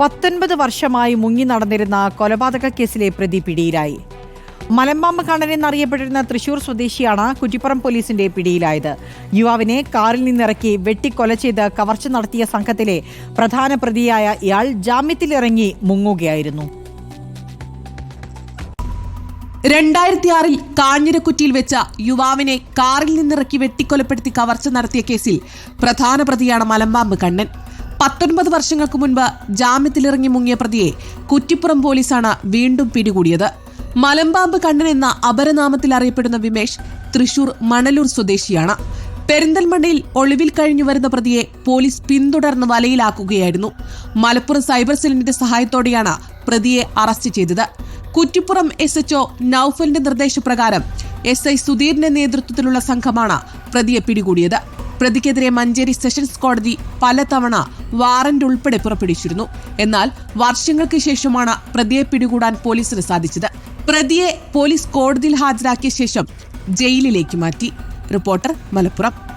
പത്തൊൻപത് വർഷമായി മുങ്ങി നടന്നിരുന്ന കൊലപാതക കേസിലെ പ്രതി പിടിയിലായി. മലമ്പാമ്പ് കണ്ണൻ എന്നറിയപ്പെട്ടിരുന്ന തൃശൂർ സ്വദേശിയാണ് കുറ്റിപ്പുറം പോലീസിന്റെ പിടിയിലായത്. യുവാവിനെ കാറിൽ നിന്നിറക്കി വെട്ടിക്കൊല ചെയ്ത് കവർച്ച നടത്തിയ സംഘത്തിലെ പ്രധാന പ്രതിയായ ഇയാൾ ജാമ്യത്തിലിറങ്ങി മുങ്ങുകയായിരുന്നു. രണ്ടായിരത്തി ആറിൽ കാഞ്ഞിരക്കുറ്റിയിൽ വെച്ച യുവാവിനെ കാറിൽ നിന്നിറക്കി വെട്ടിക്കൊലപ്പെടുത്തി കവർച്ച നടത്തിയ കേസിൽ പ്രധാന പ്രതിയാണ് മലമ്പാമ്പ് കണ്ണൻ. പത്തൊൻപത് വർഷങ്ങൾക്ക് മുൻപ് ജാമ്യത്തിലിറങ്ങി മുങ്ങിയ പ്രതിയെ കുറ്റിപ്പുറം പോലീസാണ് വീണ്ടും പിടികൂടിയത്. മലമ്പാമ്പ് കണ്ണൻ എന്ന അപരനാമത്തിൽ അറിയപ്പെടുന്ന വിമേഷ് തൃശൂർ മണലൂർ സ്വദേശിയാണ്. പെരിന്തൽമണ്ണയിൽ ഒളിവിൽ കഴിഞ്ഞു വരുന്ന പ്രതിയെ പോലീസ് പിന്തുടർന്ന് വലയിലാക്കുകയായിരുന്നു. മലപ്പുറം സൈബർ സെല്ലിന്റെ സഹായത്തോടെയാണ് പ്രതിയെ അറസ്റ്റ് ചെയ്തത്. കുറ്റിപ്പുറം എസ് എച്ച്ഒ നൌഫലിന്റെ നിർദ്ദേശപ്രകാരം എസ് ഐ സുധീറിന്റെ നേതൃത്വത്തിലുള്ള സംഘമാണ് പ്രതിയെ പിടികൂടിയത്. പ്രതിക്കെതിരെ മഞ്ചേരി സെഷൻസ് കോടതി പലതവണ വാറന്റ് ഉൾപ്പെടെ പുറപ്പെടുവിച്ചിരുന്നു. എന്നാൽ വർഷങ്ങൾക്ക് ശേഷമാണ് പ്രതിയെ പിടികൂടാൻ പോലീസിന് സാധിച്ചത്. പ്രതിയെ പോലീസ് കോടതിയിൽ ഹാജരാക്കിയ ശേഷം ജയിലിലേക്ക് മാറ്റി. റിപ്പോർട്ടർ മലപ്പുറം.